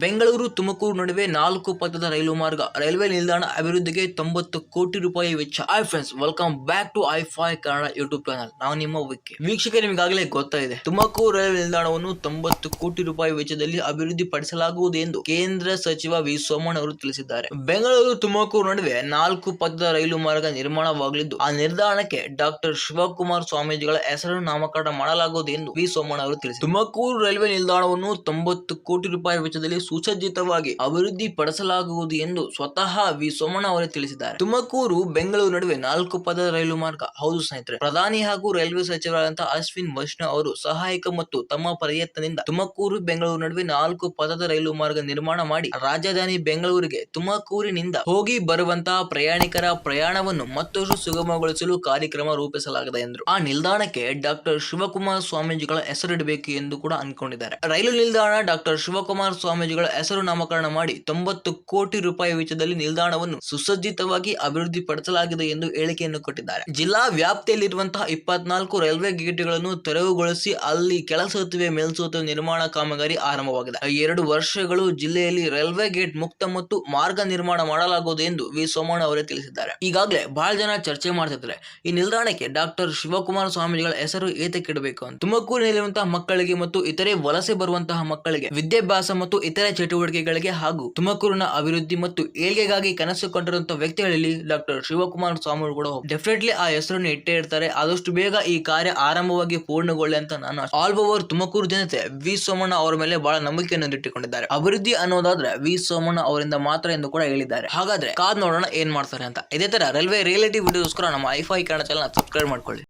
ಬೆಂಗಳೂರು, ತುಮಕೂರು ನಡುವೆ ನಾಲ್ಕು ಪಥದ ರೈಲು ಮಾರ್ಗ, ರೈಲ್ವೆ ನಿಲ್ದಾಣ ಅಭಿವೃದ್ಧಿಗೆ ತೊಂಬತ್ತು ಕೋಟಿ ರೂಪಾಯಿ ವೆಚ್ಚ. Hi friends welcome back to I five Kannada YouTube channel ನಾವು ನಿಮ್ಮ ವಿಕೆ ವೀಕ್ಷಕ ನಿಮಗಾಗಲೇ ಗೊತ್ತಾಗಿದೆ. ತುಮಕೂರು ರೈಲ್ವೆ ನಿಲ್ದಾಣವನ್ನು ತೊಂಬತ್ತು ಕೋಟಿ ರೂಪಾಯಿ ವೆಚ್ಚದಲ್ಲಿ ಅಭಿವೃದ್ಧಿ ಪಡಿಸಲಾಗುವುದು ಎಂದು ಕೇಂದ್ರ ಸಚಿವ ವಿ. ಸೋಮಣ್ಣ ಅವರು ತಿಳಿಸಿದ್ದಾರೆ. ಬೆಂಗಳೂರು, ತುಮಕೂರು ನಡುವೆ ನಾಲ್ಕು ಪಥದ ರೈಲು ಮಾರ್ಗ ನಿರ್ಮಾಣವಾಗಲಿದ್ದು, ಆ ನಿರ್ಧಾರಕ್ಕೆ ಡಾಕ್ಟರ್ ಶಿವಕುಮಾರ್ ಸ್ವಾಮೀಜಿಗಳ ಹೆಸರನ್ನು ನಾಮಕರಣ ಮಾಡಲಾಗುವುದು ಎಂದು ವಿ. ಸೋಮಣ್ಣ ಅವರು ತಿಳಿಸಿದ್ದಾರೆ. ತುಮಕೂರು ರೈಲ್ವೆ ನಿಲ್ದಾಣವನ್ನು ತೊಂಬತ್ತು ಕೋಟಿ ರೂಪಾಯಿ ವೆಚ್ಚದಲ್ಲಿ ಸುಸಜ್ಜಿತವಾಗಿ ಅಭಿವೃದ್ಧಿ ಪಡಿಸಲಾಗುವುದು ಎಂದು ಸ್ವತಃ ವಿ. ಸೋಮಣ್ಣ ಅವರೇ ತಿಳಿಸಿದ್ದಾರೆ. ತುಮಕೂರು, ಬೆಂಗಳೂರು ನಡುವೆ ನಾಲ್ಕು ಪದ ರೈಲು ಮಾರ್ಗ. ಹೌದು ಸ್ನೇಹಿತರೆ. ಪ್ರಧಾನಿ ಹಾಗೂ ರೈಲ್ವೆ ಸಚಿವರಾದಂತಹ ಅಶ್ವಿನ್ ವೈಷ್ಣವ್ ಅವರು ಸಹಾಯಕ ಮತ್ತು ತಮ್ಮ ಪ್ರಯತ್ನದಿಂದ ತುಮಕೂರು, ಬೆಂಗಳೂರು ನಡುವೆ ನಾಲ್ಕು ಪದದ ರೈಲು ಮಾರ್ಗ ನಿರ್ಮಾಣ ಮಾಡಿ ರಾಜಧಾನಿ ಬೆಂಗಳೂರಿಗೆ ತುಮಕೂರಿನಿಂದ ಹೋಗಿ ಬರುವಂತಹ ಪ್ರಯಾಣಿಕರ ಪ್ರಯಾಣವನ್ನು ಮತ್ತಷ್ಟು ಸುಗಮಗೊಳಿಸಲು ಕಾರ್ಯಕ್ರಮ ರೂಪಿಸಲಾಗಿದೆ ಎಂದರು. ಆ ನಿಲ್ದಾಣಕ್ಕೆ ಡಾಕ್ಟರ್ ಶಿವಕುಮಾರ್ ಸ್ವಾಮೀಜಿಗಳ ಹೆಸರಿಡಬೇಕು ಎಂದು ಕೂಡ ಅನ್ಕೊಂಡಿದ್ದಾರೆ ರೈಲು ನಿಲ್ದಾಣ ಡಾಕ್ಟರ್ ಶಿವಕುಮಾರ್ ಸ್ವಾಮೀಜಿಗಳ ಹೆಸರು ನಾಮಕರಣ ಮಾಡಿ ತೊಂಬತ್ತು ಕೋಟಿ ರೂಪಾಯಿ ವೆಚ್ಚದಲ್ಲಿ ನಿಲ್ದಾಣವನ್ನು ಸುಸಜ್ಜಿತವಾಗಿ ಅಭಿವೃದ್ಧಿ ಪಡಿಸಲಾಗಿದೆ ಎಂದು ಹೇಳಿಕೆಯನ್ನು ಕೊಟ್ಟಿದ್ದಾರೆ. ಜಿಲ್ಲಾ ವ್ಯಾಪ್ತಿಯಲ್ಲಿರುವಂತಹ ಇಪ್ಪತ್ನಾಲ್ಕು ರೈಲ್ವೆ ಗೇಟ್ಗಳನ್ನು ತೆರವುಗೊಳಿಸಿ ಅಲ್ಲಿ ಕೆಳಸೇತುವೆ ಮೇಲ್ಸೇತುವೆ ನಿರ್ಮಾಣ ಕಾಮಗಾರಿ ಆರಂಭವಾಗಿದೆ. ಎರಡು ವರ್ಷಗಳು ಜಿಲ್ಲೆಯಲ್ಲಿ ರೈಲ್ವೆ ಗೇಟ್ ಮುಕ್ತ ಮತ್ತು ಮಾರ್ಗ ನಿರ್ಮಾಣ ಮಾಡಲಾಗುವುದು ಎಂದು ವಿ. ಸೋಮಣ್ಣ ಅವರೇ ತಿಳಿಸಿದ್ದಾರೆ. ಈಗಾಗಲೇ ಬಹಳ ಜನ ಚರ್ಚೆ ಮಾಡ್ತಿದ್ದಾರೆ. ಈ ನಿಲ್ದಾಣಕ್ಕೆ ಡಾಕ್ಟರ್ ಶಿವಕುಮಾರ ಸ್ವಾಮೀಜಿಗಳ ಹೆಸರು ಏತಕ್ಕಿಡಬೇಕು ಅಂತ. ತುಮಕೂರಿನಲ್ಲಿರುವಂತಹ ಮಕ್ಕಳಿಗೆ ಮತ್ತು ಇತರೆ ವಲಸೆ ಬರುವಂತಹ ಮಕ್ಕಳಿಗೆ ವಿದ್ಯಾಭ್ಯಾಸ ಮತ್ತು ಇತರೆ ಚಟುವಟಿಕೆಗಳಿಗೆ ಹಾಗೂ ತುಮಕೂರಿನ ಅಭಿವೃದ್ಧಿ ಮತ್ತು ಏಳ್ಗೆಗಾಗಿ ಕನಸು ಕಂಡಿರುವಂತಹ ವ್ಯಕ್ತಿಗಳಲ್ಲಿ ಡಾಕ್ಟರ್ ಶಿವಕುಮಾರ್ ಸ್ವಾಮಿ ಕೂಡ ಡೆಫಿನೆಟ್ಲಿ ಆ ಹೆಸರನ್ನು ಇಟ್ಟೇ ಇರ್ತಾರೆ ಆದಷ್ಟು ಬೇಗ ಈ ಕಾರ್ಯ ಆರಂಭವಾಗಿ ಪೂರ್ಣಗೊಳ್ಳಿ ಅಂತ ನಾನು ಆಲ್ ಓವರ್ ತುಮಕೂರು ಜನತೆ ವಿ ಸೋಮಣ್ಣ ಅವರ ಮೇಲೆ ಬಹಳ ನಂಬಿಕೆಯನ್ನು ಇಟ್ಟುಕೊಂಡಿದ್ದಾರೆ ಅಭಿವೃದ್ಧಿ ಅನ್ನೋದಾದ್ರೆ ವಿ ಸೋಮಣ್ಣ ಅವರಿಂದ ಮಾತ್ರ ಎಂದು ಕೂಡ ಹೇಳಿದ್ದಾರೆ. ಹಾಗಾದ್ರೆ ಕಾದ್ ನೋಡೋಣ ಏನ್ ಮಾಡ್ತಾರೆ ಅಂತ. ಇದೇ ತರ ರೈಲ್ವೆ ರಿಯಾಲಿಟಿ ವಿಡಿಯೋಸ್ಕರ ನಮ್ಮ ಐಫೈ ಕನ್ನಡ ಚಾನಲ್ ಸಬ್ಸ್ಕ್ರೈಬ್ ಮಾಡ್ಕೊಳ್ಳಿ.